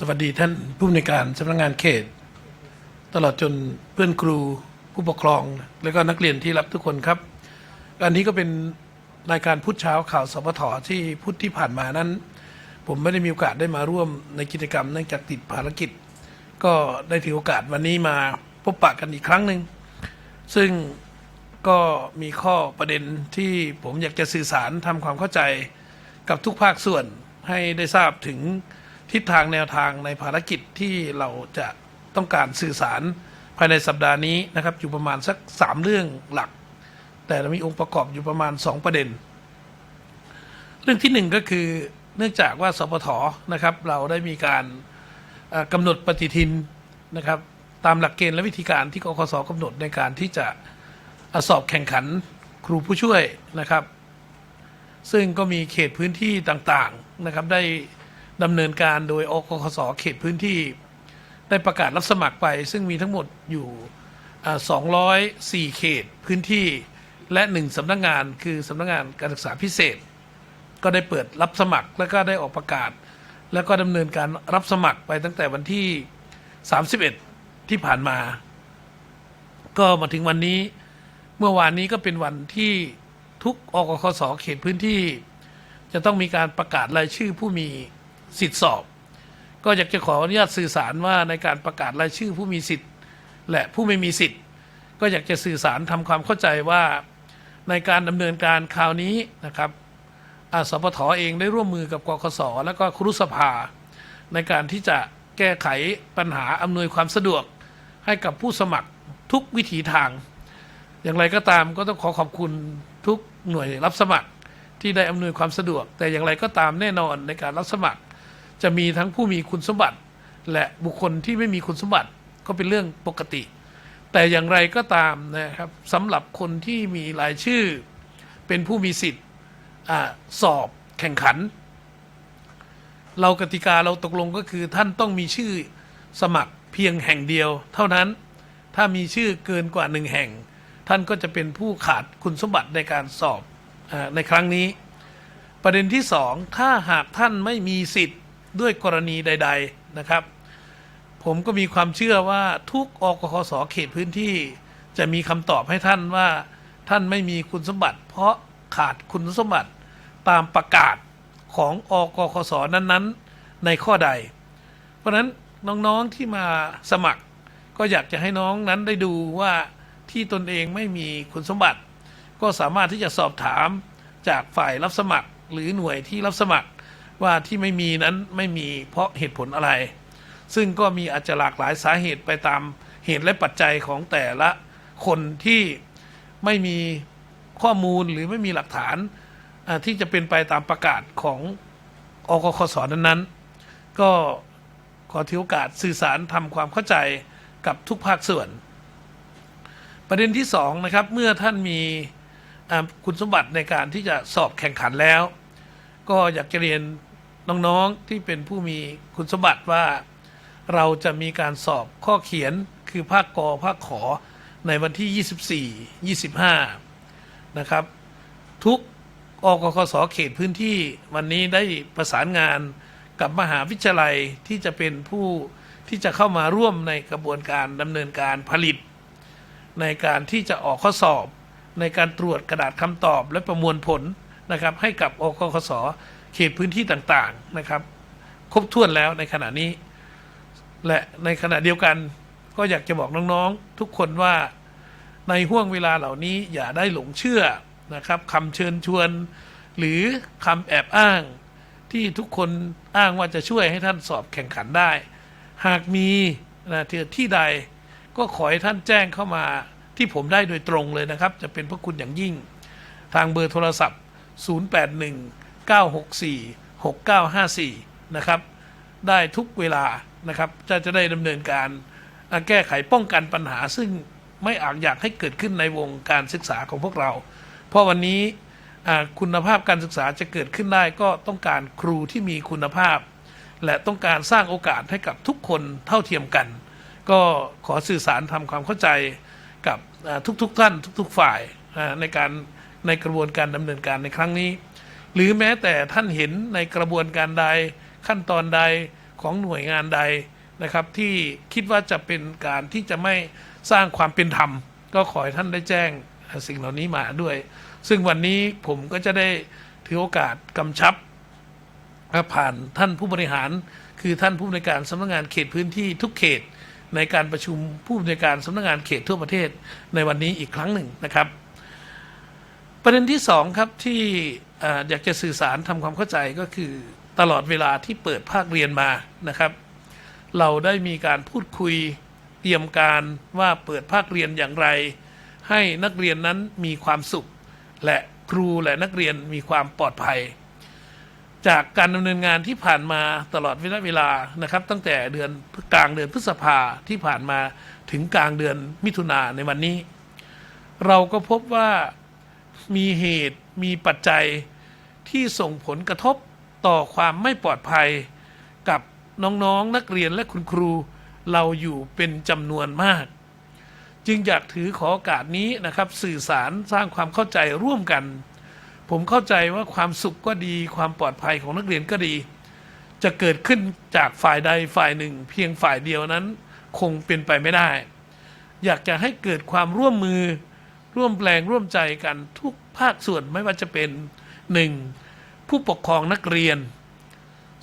สวัสดีท่านผู้อำนวยการสำนักงานเขต ตลอดจนเพื่อนครูผู้ปกครอง และก็นักเรียนที่รับทุกคนครับ อันนี้ก็เป็นรายการพุธเช้าข่าวสปทที่พุธที่ผ่านมานั้น ผมไม่ได้มีโอกาสได้มาร่วมในกิจกรรมเนื่องจากติดภารกิจ ก็ได้ถือโอกาสวันนี้มาพบปะกันอีกครั้งหนึ่งซึ่งก็มีข้อประเด็นที่ผมอยากจะสื่อสารทำความเข้าใจกับทุกภาคส่วนให้ได้ทราบถึง ทิศทางแนวทางในภารกิจที่เราจะต้องการสื่อสารภายในสัปดาห์นี้นะครับ อยู่ประมาณสักสามเรื่องหลัก แต่มีองค์ประกอบอยู่ประมาณสองประเด็น เรื่องที่หนึ่งก็คือเนื่องจากว่าสปทนะครับ เราได้มีการกำหนดปฏิทินนะครับ ตามหลักเกณฑ์และวิธีการที่กคสกำหนดในการที่จะอสอบแข่งขันครูผู้ช่วยนะครับ ซึ่งก็มีเขตพื้นที่ต่างๆนะครับได้ ดำเนินการโดยอกคสเขตพื้นที่ ได้ประกาศรับสมัครไป ซึ่งมีทั้งหมดอยู่อ่า204 เขตพื้นที่ และหนึ่งสำนักงานคือสำนักงานการศึกษาพิเศษ ก็ได้เปิดรับสมัครแล้วก็ได้ออกประกาศ แล้วก็ดำเนินการรับสมัครไปตั้งแต่วันที่ 31 ที่ผ่านมา ก็มาถึงวันนี้เมื่อวานนี้ก็เป็นวันที่ทุกอกคสเขตพื้นที่ จะต้องมีการประกาศรายชื่อผู้มี สิทธิสอบ ก็อยากจะขออนุญาตสื่อสารว่าในการประกาศรายชื่อผู้มีสิทธิ์ และผู้ไม่มีสิทธิ์ ก็อยากจะสื่อสารทำความเข้าใจว่าในการดำเนินการคราวนี้นะครับอสปทเองได้ร่วมมือกับกคสและก็ครุสภา ในการที่จะแก้ไขปัญหาอำนวยความสะดวกให้กับผู้สมัครทุกวิถีทาง อย่างไรก็ตามก็ต้องขอขอบคุณทุกหน่วยรับสมัครที่ได้อำนวยความสะดวก แต่อย่างไรก็ตามแน่นอนในการรับสมัคร จะมีทั้งผู้มีคุณสมบัติ และบุคคลที่ไม่มีคุณสมบัติก็เป็นเรื่องปกติ แต่อย่างไรก็ตามนะครับสำหรับคนที่มีรายชื่อ เป็นผู้มีสิทธิ์อสอบแข่งขัน เรากติกาเราตกลงก็คือท่านต้องมีชื่อสมัครเพียงแห่งเดียว เท่านั้นถ้ามีชื่อเกินกว่าหนึ่งแห่ง ท่านก็จะเป็นผู้ขาดคุณสมบัติในการสอบอในครั้งนี้ ประเด็นที่สองถ้าหากท่านไม่มีสิทธิ์ ด้วยกรณีใด ๆนะครับ ผมก็มีความเชื่อว่าทุกอกคสเขตพื้นที่ จะมีคำตอบให้ท่านว่าท่านไม่มีคุณสมบัติ เพราะขาดคุณสมบัติตามประกาศของอกคสนั้นๆ ในข้อใด เพราะนั้นน้องๆที่มาสมัคร ก็อยากจะให้น้องนั้นได้ดูว่าที่ตนเองไม่มีคุณสมบัติ ก็สามารถที่จะสอบถามจากฝ่ายรับสมัคร หรือหน่วยที่รับสมัคร ว่าที่ไม่มีนั้นไม่มีเพราะเหตุผลอะไร ซึ่งก็มีอาจจะหลากหลายสาเหตุไปตามเหตุและปัจจัยของแต่ละคนที่ไม่มีข้อมูลหรือไม่มีหลักฐานที่จะเป็นไปตามประกาศของอกคสนั้นๆ ก็ขอถือโอกาสสื่อสารทำความเข้าใจกับทุกภาคส่วน ประเด็นที่สองนะครับเมื่อท่านมีคุณสมบัติในการที่จะสอบแข่งขันแล้ว ก็อยากจะเรียน น้องๆที่เป็นผู้มีคุณสมบัติว่า เราจะมีการสอบข้อเขียนคือภาคกอภาคขอในวันที่ 24 25 นะครับ ทุกอกคสเขตพื้นที่วันนี้ได้ประสานงานกับมหาวิทยาลัยที่จะเป็นผู้ที่จะเข้ามาร่วมในกระบวนการดำเนินการผลิต ในการที่จะออกข้อสอบ ในการตรวจกระดาษคำตอบและประมวลผลนะครับ ให้กับอกคส เขตพื้นที่ต่างๆนะครับ ครบถ้วนแล้วในขณะนี้ และในขณะเดียวกันก็อยากจะบอกน้องๆ ทุกคนว่าในห่วงเวลาเหล่านี้อย่าได้หลงเชื่อนะครับคำเชิญชวน หรือคำแอบอ้าง ที่ทุกคนอ้างว่าจะช่วยให้ท่านสอบแข่งขันได้ หากมีนะที่ที่ใดก็ขอให้ท่านแจ้งเข้ามาที่ผมได้โดยตรงเลยนะครับ จะเป็นพระคุณอย่างยิ่ง ทางเบอร์โทรศัพท์ 964 6954 นะครับ ได้ทุกเวลานะครับจะจะได้ดำเนินการแก้ไขป้องกันปัญหา ซึ่งไม่อาจอยากให้เกิดขึ้นในวงการศึกษาของพวกเรา เพราะวันนี้คุณภาพการศึกษาจะเกิดขึ้นได้ก็ต้องการครูที่มีคุณภาพ และต้องการสร้างโอกาสให้กับทุกคนเท่าเทียมกัน ก็ขอสื่อสารทำความเข้าใจกับทุกๆทท่านทุก ๆ ฝ่ายในการในกระบวนการดำเนินการในครั้งนี้ หรือแม้แต่ท่านเห็นในกระบวนการใดขั้นตอนใดของหน่วยงานใดนะครับ ที่คิดว่าจะเป็นการที่จะไม่สร้างความเป็นธรรม ก็ขอให้ท่านได้แจ้งสิ่งเหล่านี้มาด้วย ซึ่งวันนี้ผมก็จะได้ถือโอกาสกำชับผ่านท่านผู้บริหาร คือท่านผู้ในวยการสำนักงานเขตพื้นที่ทุกเขตในการประชุมผู้ในวยการสำนักงานเขตทั่วประเทศในวันนี้อีกครั้งหนึ่งนะครับ ประเด็นที่สองครับที่อยากจะสื่อสารทำความเข้าใจก็คือตลอดเวลาที่เปิดภาคเรียนมานะครับ เราได้มีการพูดคุยเตรียมการว่าเปิดภาคเรียนอย่างไร ให้นักเรียนนั้นมีความสุข และครูและนักเรียนมีความปลอดภัย จากการดำเนินงานที่ผ่านมาตลอดเวลานะครับ ตั้งแต่เดือนกลางเดือนพฤษภาที่ผ่านมาถึงกลางเดือนมิถุนาในวันนี้ เราก็พบว่า มีเหตุ มีปัจจัยที่ส่งผลกระทบต่อความไม่ปลอดภัย กับน้องๆนนักเรียนและคุณครูเราอยู่เป็นจำนวนมาก จึงอยากถือขอโอกาสนี้นะครับ สื่อสารสร้างความเข้าใจร่วมกัน ผมเข้าใจว่าความสุขก็ดี ความปลอดภัยของนักเรียนก็ดี จะเกิดขึ้นจากฝ่ายใดฝ่ายหนึ่ง เพียงฝ่ายเดียวนั้น คงเป็นไปไม่ได้ อยากจะให้เกิดความร่วมมือ ร่วมแรงร่วมใจกันทุกภาคส่วนไม่ว่าจะเป็น 1. ผู้ปกครองนักเรียน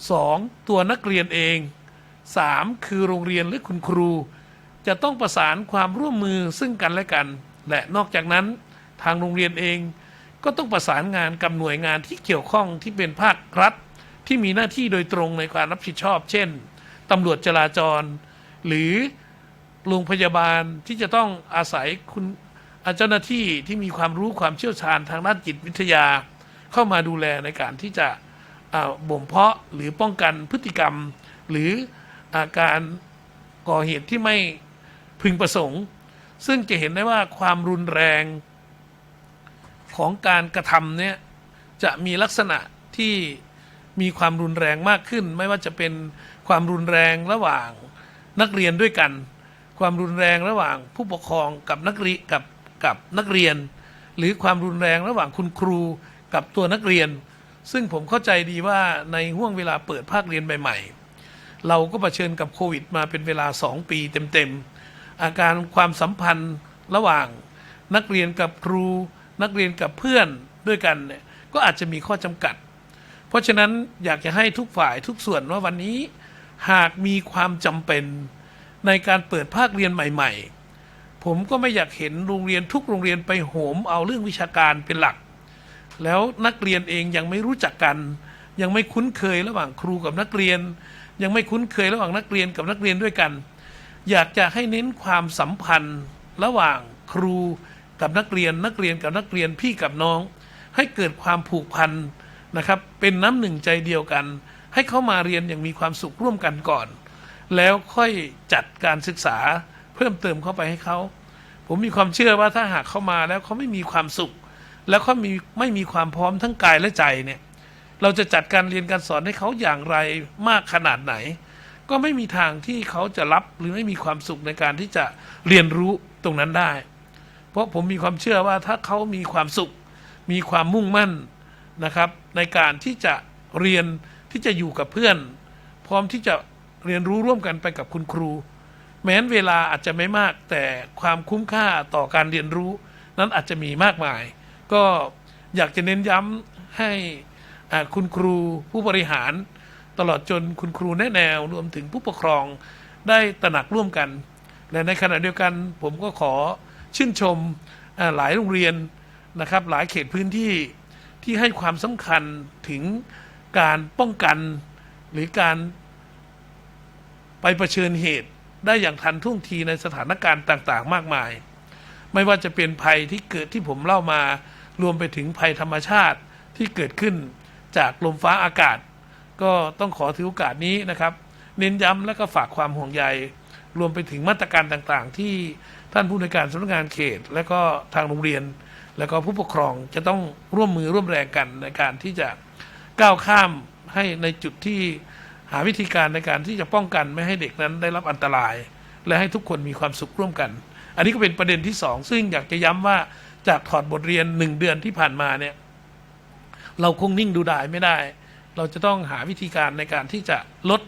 2. ตัวนักเรียนเอง 3. คือโรงเรียนหรือคุณครู จะต้องประสานความร่วมมือซึ่งกันและกัน และนอกจากนั้นทางโรงเรียนเองก็ต้องประสานงานกับหน่วยงานที่เกี่ยวข้องที่เป็นภาครัฐ ที่มีหน้าที่โดยตรงในการรับผิดชอบ เช่นตำรวจจราจร หรือโรงพยาบาลที่จะต้องอาศัยคุณ เจ้าหน้าที่ที่มีความรู้ความเชี่ยวชาญทางด้านจิตวิทยา เข้ามาดูแลในการที่จะบ่มเพาะหรือป้องกันพฤติกรรม หรืออาการก่อเหตุที่ไม่พึงประสงค์ ซึ่งจะเห็นได้ว่าความรุนแรงของการกระทำเนี่ยจะมีลักษณะที่มีความรุนแรงมากขึ้น ไม่ว่าจะเป็นความรุนแรงระหว่างนักเรียนด้วยกัน ความรุนแรงระหว่างผู้ปกครองกับนักเรียนกับ กับนักเรียน หรือความรุนแรงระหว่างคุณครูกับตัวนักเรียน ซึ่งผมเข้าใจดีว่าในห่วงเวลาเปิดภาคเรียนใหม่ ๆ เราก็เผชิญกับโควิด มาเป็นเวลา 2 ปีเต็มๆ อาการความสัมพันธ์ระหว่างนักเรียนกับครู นักเรียนกับเพื่อนด้วยกันเนี่ยก็อาจจะมีข้อจำกัด เพราะฉะนั้นอยากจะให้ทุกฝ่ายทุกส่วนว่าวันนี้หากมีความจำเป็นในการเปิดภาคเรียนใหม่ ๆ ผมก็ไม่อยากเห็นโรงเรียนทุกโรงเรียนไปโหมเอาเรื่องวิชาการเป็นหลัก แล้วนักเรียนเองยังไม่รู้จักกัน ยังไม่คุ้นเคยระหว่างครูกับนักเรียน ยังไม่คุ้นเคยระหว่างนักเรียนกับนักเรียนด้วยกัน อยากจะให้เน้นความสัมพันธ์ระหว่างครูกับนักเรียน นักเรียนกับนักเรียนพี่กับน้อง ให้เกิดความผูกพันนะครับเป็นน้ำหนึ่งใจเดียวกัน ให้เขามาเรียนอย่างมีความสุขร่วมกันก่อน แล้วค่อยจัดการศึกษา เพิ่มเติมเข้าไปให้เขา ผมมีความเชื่อว่าถ้าหากเขามาแล้วเขาไม่มีความสุข แล้วเขามีไม่มีความพร้อมทั้งกายและใจเนี่ย เราจะจัดการเรียนการสอนให้เขาอย่างไรมากขนาดไหน ก็ไม่มีทางที่เขาจะรับหรือไม่มีความสุขในการที่จะเรียนรู้ตรงนั้นได้ เพราะผมมีความเชื่อว่าถ้าเขามีความสุข มีความมุ่งมั่นนะครับ ในการที่จะเรียนที่จะอยู่กับเพื่อน พร้อมที่จะเรียนรู้ร่วมกันไปกับคุณครู แม้นเวลาอาจจะไม่มากแต่ความคุ้มค่าต่อการเรียนรู้ นั้นอาจจะมีมากมาย ก็อยากจะเน้นย้ำให้คุณครูผู้บริหาร ตลอดจนคุณครูแนะแนวรวมถึงผู้ปกครองได้ตระหนักร่วมกัน และในขณะเดียวกันผมก็ขอชื่นชมหลายโรงเรียนนะครับ หลายเขตพื้นที่ที่ให้ความสำคัญถึงการป้องกันหรือการไปเผชิญเหตุ ได้อย่างทันท่วงทีในสถานการณ์ต่างๆ มากมาย ไม่ว่าจะเป็นภัยที่เกิดที่ผมเล่ามารวมไปถึงภัยธรรมชาติที่เกิดขึ้นจากลมฟ้าอากาศ ก็ต้องขอถือโอกาสนี้นะครับ เน้นย้ำและก็ฝากความห่วงใย รวมไปถึงมาตรการต่างๆ ที่ท่านผู้ในการสำนักงานเขต และก็ทางโรงเรียน แล้วก็ผู้ปกครองจะต้องร่วมมือร่วมแรงกันในการที่จะก้าวข้ามให้ในจุดที่ หาวิธีการในการที่จะป้องกันไม่ให้เด็กนั้นได้รับอันตราย และให้ทุกคนมีความสุขร่วมกัน อันนี้ก็เป็นประเด็นที่สองซึ่งอยากจะย้ำว่าจากถอดบทเรียนหนึ่งเดือนที่ผ่านมาเนี่ยเราคงนิ่งดูดายไม่ได้ เราจะต้องหาวิธีการในการที่จะลด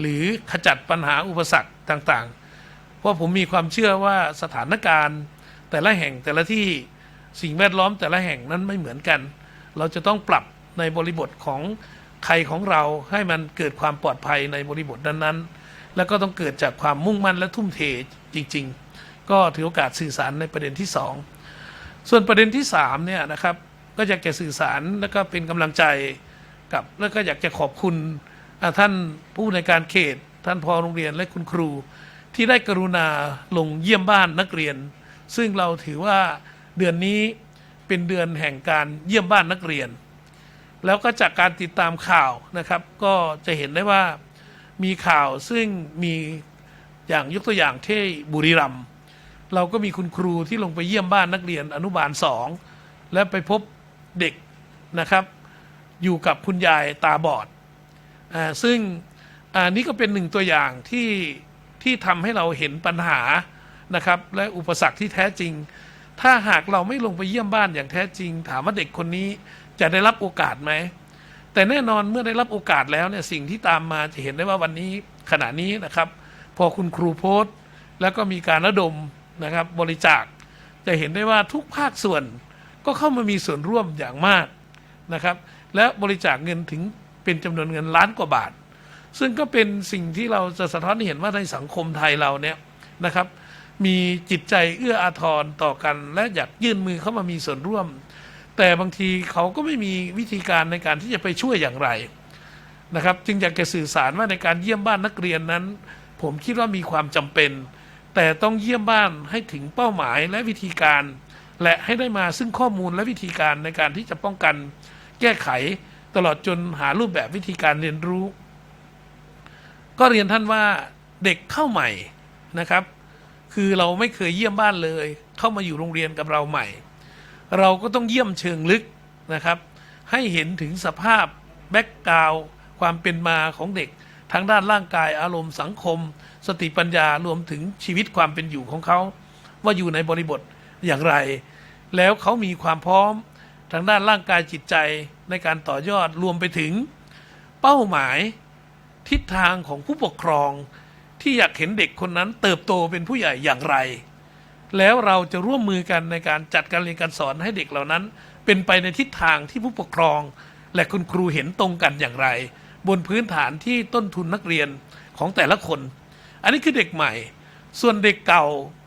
หรือขจัดปัญหาอุปสรรคต่างๆ เพราะผมมีความเชื่อว่าสถานการณ์ แต่ละแห่งแต่ละที่สิ่งแวดล้อมแต่ละแห่งนั้นไม่เหมือนกัน เราจะต้องปรับในบริบทของ ใครของเราให้มันเกิดความปลอดภัยในบริบทนั้นๆ แล้วก็ต้องเกิดจากความมุ่งมั่นและทุ่มเทจริง ๆ ก็ถือโอกาสสื่อสารในประเด็นที่สองส่วนประเด็นที่สามเนี่ยนะครับก็อยากจะสื่อสารแล้วก็เป็นกำลังใจกับแล้วก็อยากจะขอบคุณท่านผู้ในการเขต ท่านพอโรงเรียนและคุณครู ที่ได้กรุณาลงเยี่ยมบ้านนักเรียน ซึ่งเราถือว่าเดือนนี้เป็นเดือนแห่งการเยี่ยมบ้านนักเรียน แล้วก็จากการติดตามข่าวนะครับ ก็จะเห็นได้ว่ามีข่าวซึ่งมีอย่างยกตัวอย่างที่บุรีรัมย์เราก็มีคุณครูที่ลงไปเยี่ยมบ้านนักเรียนอนุบาลสองและไปพบเด็กนะครับ อยู่กับคุณยายตาบอดอาซึ่งอันนี้ก็เป็นหนึ่งตัวอย่างที่ที่ทำให้เราเห็นปัญหานะครับ และอุปสรรคที่แท้จริง ถ้าหากเราไม่ลงไปเยี่ยมบ้านอย่างแท้จริง ถามว่าเด็กคนนี้ จะได้รับโอกาสไหม แต่แน่นอนเมื่อได้รับโอกาสแล้วเนี่ยสิ่งที่ตามมาจะเห็นได้ว่าวันนี้ขณะนี้นะครับ พอคุณครูโพสต์ แล้วก็มีการระดมนะครับบริจาค จะเห็นได้ว่าทุกภาคส่วนก็เข้ามามีส่วนร่วมอย่างมากนะครับ และบริจาคเงินถึงเป็นจำนวนเงินล้านกว่าบาท ซึ่งก็เป็นสิ่งที่เราจะสะท้อนให้เห็นว่าในสังคมไทยเราเนี่ยนะครับ มีจิตใจเอื้ออาทรต่อกัน และอยากยื่นมือเข้ามามีส่วนร่วม แต่บางทีเขาก็ไม่มีวิธีการในการที่จะไปช่วยอย่างไรนะครับ จึงอยากจะสื่อสารว่าในการเยี่ยมบ้านนักเรียนนั้น ผมคิดว่ามีความจำเป็น แต่ต้องเยี่ยมบ้านให้ถึงเป้าหมายและวิธีการ และให้ได้มาซึ่งข้อมูลและวิธีการในการที่จะป้องกันแก้ไขตลอดจนหารูปแบบวิธีการเรียนรู้ ก็เรียนท่านว่าเด็กเข้าใหม่นะครับ คือเราไม่เคยเยี่ยมบ้านเลย เข้ามาอยู่โรงเรียนกับเราใหม่ เราก็ต้องเยี่ยมเชิงลึกนะครับ ให้เห็นถึงสภาพแบ็กกราวความเป็นมาของเด็กทั้งด้านร่างกายอารมณ์สังคม สติปัญญารวมถึงชีวิตความเป็นอยู่ของเขา ว่าอยู่ในบริบทอย่างไร แล้วเขามีความพร้อมทางด้านร่างกายจิตใจในการต่อยอดรวมไปถึง เป้าหมายทิศทางของผู้ปกครอง ที่อยากเห็นเด็กคนนั้นเติบโตเป็นผู้ใหญ่อย่างไร แล้วเราจะร่วมมือกันในการจัดการเรียนการสอนให้เด็กเหล่านั้น เป็นไปในทิศทางที่ผู้ปกครอง และคุณครูเห็นตรงกันอย่างไร บนพื้นฐานที่ต้นทุนนักเรียนของแต่ละคน อันนี้คือเด็กใหม่ ส่วนเด็กเก่า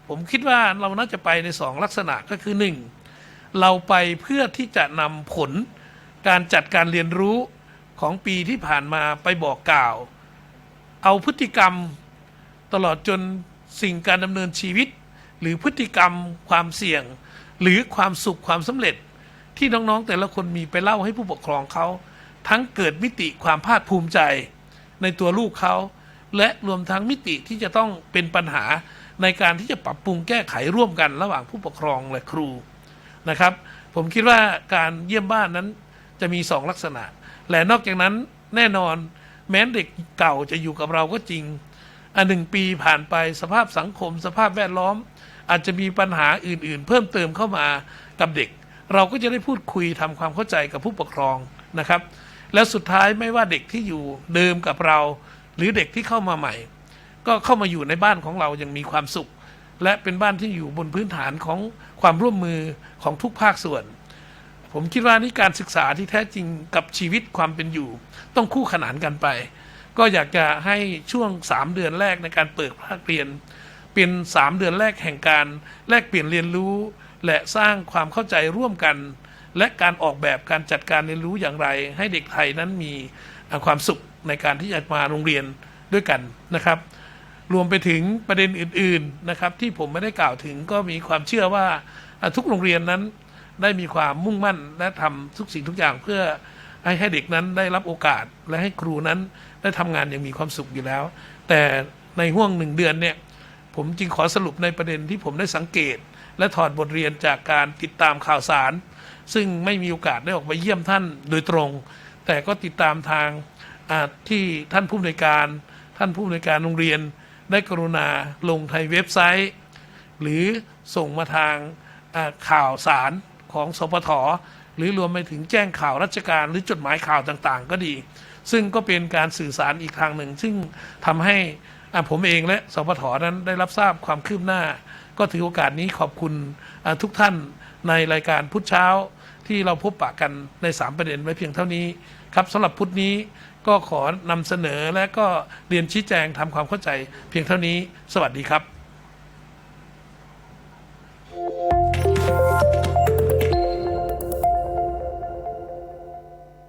ผมคิดว่าเราน่าจะไปในสองลักษณะก็คือหนึ่งเราไปเพื่อที่จะนำผลการจัดการเรียนรู้ของปีที่ผ่านมาไปบอกกล่าว เอาพฤติกรรมตลอดจนสิ่งการดำเนินชีวิต หรือพฤติกรรมความเสี่ยง หรือความสุขความสำเร็จ ที่น้องๆแต่ละคนมีไปเล่าให้ผู้ปกครองเขาทั้งเกิดมิติความภาคภูมิใจ ในตัวลูกเขา และรวมทั้งมิติที่จะต้องเป็นปัญหาในการที่จะปรับปรุงแก้ไขร่วมกันระหว่างผู้ปกครองและครูนะครับ ผมคิดว่าการเยี่ยมบ้านนั้นจะมีสองลักษณะ และนอกจากนั้นแน่นอนแม้เด็กเก่าจะอยู่กับเราก็จริง อันหนึ่งปีผ่านไปสภาพสังคม สภาพแวดล้อม อาจจะมีปัญหาอื่น ๆ เพิ่มเติมเข้ามากับเด็ก เราก็จะได้พูดคุยทำความเข้าใจกับผู้ปกครองนะครับ แล้วสุดท้ายไม่ว่าเด็กที่อยู่เดิมกับเรา หรือเด็กที่เข้ามาใหม่ ก็เข้ามาอยู่ในบ้านของเราอย่างมีความสุข และเป็นบ้านที่อยู่บนพื้นฐานของความร่วมมือของทุกภาคส่วน ผมคิดว่านี่การศึกษาที่แท้จริงกับชีวิตความเป็นอยู่ ต้องคู่ขนานกันไป ก็อยากจะให้ช่วง 3 เดือนแรกในการเปิดภาคเรียน เป็น 3 เดือนแรกแห่งการแลกเปลี่ยนเรียนรู้ และสร้างความเข้าใจร่วมกัน และการออกแบบการจัดการเรียนรู้อย่างไร ให้เด็กไทยนั้นมีความสุขในการที่จะมาโรงเรียนด้วยกันนะครับ รวมไปถึงประเด็นอื่นๆนะครับ ที่ผมไม่ได้กล่าวถึงก็มีความเชื่อว่าทุกโรงเรียนนั้นได้มีความมุ่งมั่นและทำทุกสิ่งทุกอย่างเพื่อ ให้ให้เด็กนั้นได้รับโอกาสและให้ครูนั้นได้ทำงานอย่างมีความสุขอยู่แล้ว แต่ในห่วงหนึ่งเดือนเนี่ยผมจึงขอสรุปในประเด็นที่ผมได้สังเกต และถอดบทเรียนจากการติดตามข่าวสาร ซึ่งไม่มีโอกาสได้ออกไปเยี่ยมท่านโดยตรง แต่ก็ติดตามทางที่ท่านผู้อำนวยการ ท่านผู้อำนวยการโรงเรียน ได้กรุณาลงในเว็บไซต์ หรือส่งมาทางข่าวสารของสปท หรือรวมไปถึงแจ้งข่าวราชการหรือจดหมายข่าวต่างๆ ก็ดี ซึ่งก็เป็นการสื่อสารอีกทางหนึ่ง ซึ่งทำให้ผมเองและสพทนั้นได้รับทราบความคืบหน้า ก็ถือโอกาสนี้ขอบคุณทุกท่านในรายการพุธเช้าที่เราพบปะกันใน 3 ประเด็นไว้เพียงเท่านี้ครับสำหรับพุธนี้ก็ขอนำเสนอและก็เรียนชี้แจงทำความเข้าใจเพียงเท่านี้ สวัสดีครับ